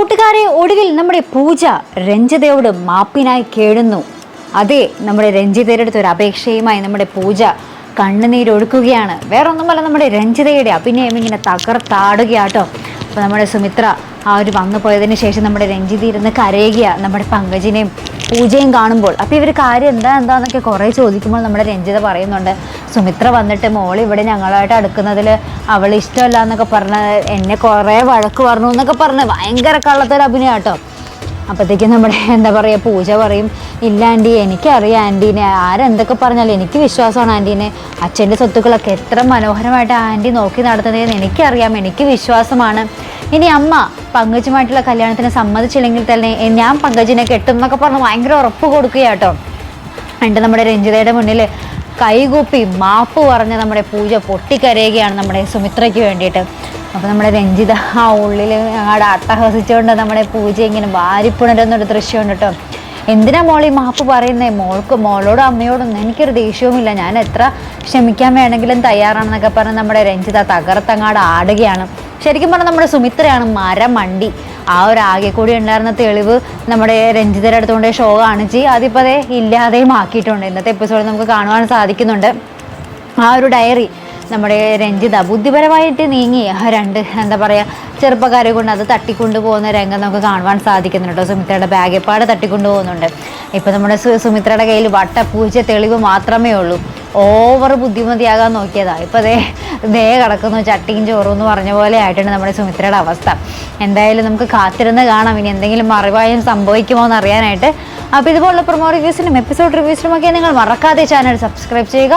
കൂട്ടുകാരെ ഒടുവിൽ നമ്മുടെ പൂജ രഞ്ജിതയോട് മാപ്പിനായി കേഴുന്നു അതെ നമ്മുടെ രഞ്ജിതയുടെ അടുത്ത് ഒരു അപേക്ഷയുമായി നമ്മുടെ പൂജ കണ്ണുനീരൊഴുക്കുകയാണ്. വേറൊന്നുമല്ല നമ്മുടെ രഞ്ജിതയുടെ അഭിനയം ഇങ്ങനെ തകർത്താടുകയാട്ടോ. അപ്പോൾ നമ്മുടെ സുമിത്ര ആ ഒരു വന്നു പോയതിന് ശേഷം നമ്മുടെ രഞ്ജിത ഇരുന്ന് കരയുകയാണ് നമ്മുടെ പങ്കജിനെയും പൂജയും കാണുമ്പോൾ. അപ്പോൾ ഇവർ കാര്യം എന്താ എന്താന്നൊക്കെ കുറേ ചോദിക്കുമ്പോൾ നമ്മുടെ രഞ്ജിത പറയുന്നുണ്ട്. സുമിത്ര വന്നിട്ട് മോൾ ഇവിടെ ഞങ്ങളായിട്ട് അടുക്കുന്നതിൽ അവൾ ഇഷ്ടമല്ല എന്നൊക്കെ പറഞ്ഞ് എന്നെ കുറേ വഴക്ക് പറഞ്ഞു എന്നൊക്കെ പറഞ്ഞ് ഭയങ്കര കള്ളത്തൊരു അഭിനയം കേട്ടോ അപ്പോഴത്തേക്കും നമ്മുടെ എന്താ പറയുക പൂജ പറയും ഇല്ല ആന്റി എനിക്കറിയാം ആന്റീനെ ആരെന്തൊക്കെ പറഞ്ഞാലും എനിക്ക് വിശ്വാസമാണ് ആന്റീനെ അച്ഛന്റെ സ്വത്തുക്കളൊക്കെ എത്ര മനോഹരമായിട്ട് ആന്റി നോക്കി നടത്തുന്നതെന്ന് എനിക്കറിയാം എനിക്ക് വിശ്വാസമാണ്. ഇനി അമ്മ പങ്കജുമായിട്ടുള്ള കല്യാണത്തിന് സമ്മതിച്ചില്ലെങ്കിൽ തന്നെ ഞാൻ പങ്കജിനെ കെട്ടും എന്നൊക്കെ പറഞ്ഞ് ഭയങ്കര ഉറപ്പ് കൊടുക്കുക കേട്ടോ എന്നിട്ട് നമ്മുടെ രഞ്ജിതയുടെ മുന്നിൽ കൈകൂപ്പി മാപ്പ് പറഞ്ഞ് നമ്മുടെ പൂജ പൊട്ടിക്കരയുകയാണ് നമ്മുടെ സുമിത്രയ്ക്ക് വേണ്ടിയിട്ട്. അപ്പോൾ നമ്മുടെ രഞ്ജിത ആ ഉള്ളിൽ ഞങ്ങളുടെ അട്ടഹസിച്ചുകൊണ്ട് നമ്മുടെ പൂജ ഇങ്ങനെ വാരിപ്പുണരുന്നൊരു ദൃശ്യമുണ്ട് കേട്ടോ. എന്തിനാ മോൾ ഈ മാപ്പ് പറയുന്നേ? മോൾക്ക് മോളോടും അമ്മയോടും എനിക്കൊരു ദേഷ്യവുമില്ല. ഞാൻ എത്ര ക്ഷമിക്കാൻ വേണമെങ്കിലും തയ്യാറാണെന്നൊക്കെ പറഞ്ഞ് നമ്മുടെ രഞ്ജിത തകർത്തങ്ങാട് ആടുകയാണ്. ശരിക്കും പറഞ്ഞാൽ നമ്മുടെ സുമിത്രയാണ് മരം മണ്ടി ആ ഒരു ആകെ കൂടി ഉണ്ടായിരുന്ന തെളിവ് നമ്മുടെ രഞ്ജിതരെ അടുത്തുകൊണ്ട് ഷോ കാണിച്ച് അതിപ്പോൾ അതേ ഇല്ലാതെയും ആക്കിയിട്ടുണ്ട്. ഇന്നത്തെ എപ്പിസോഡ് നമുക്ക് കാണുവാൻ സാധിക്കുന്നുണ്ട്. ആ ഒരു ഡയറി നമ്മുടെ രഞ്ജിത ബുദ്ധിപരമായിട്ട് നീങ്ങി. രണ്ട് എന്താ പറയുക ചെറുപ്പക്കാരെ കൊണ്ട് അത് തട്ടിക്കൊണ്ടു പോകുന്ന രംഗം നമുക്ക് കാണുവാൻ സാധിക്കുന്നുണ്ട് സുമിത്രയുടെ ബാഗെപ്പാട് തട്ടിക്കൊണ്ടു പോകുന്നുണ്ട് ഇപ്പം നമ്മുടെ സുമിത്രയുടെ കയ്യിൽ വട്ടപ്പൂച്ച തെളിവ് മാത്രമേ ഉള്ളൂ. ഓവർ ബുദ്ധിമതിയാകാൻ നോക്കിയതാ. ഇപ്പം അതേ ദേ കിടക്കുന്നു ചട്ടിയും ചോറും എന്ന് പറഞ്ഞ പോലെ ആയിട്ടുണ്ട് നമ്മുടെ സുമിത്രയുടെ അവസ്ഥ. എന്തായാലും നമുക്ക് കാത്തിരുന്ന് കാണാം. ഇനി എന്തെങ്കിലും മറിവായും സംഭവിക്കുമോ എന്ന് അറിയാനായിട്ട്. അപ്പോൾ ഇതുപോലുള്ള പ്രൊമോ റിവ്യൂസിനും എപ്പിസോഡ് റിവ്യൂസിനും ഒക്കെ നിങ്ങൾ മറക്കാതെ ചാനൽ സബ്സ്ക്രൈബ് ചെയ്യുക.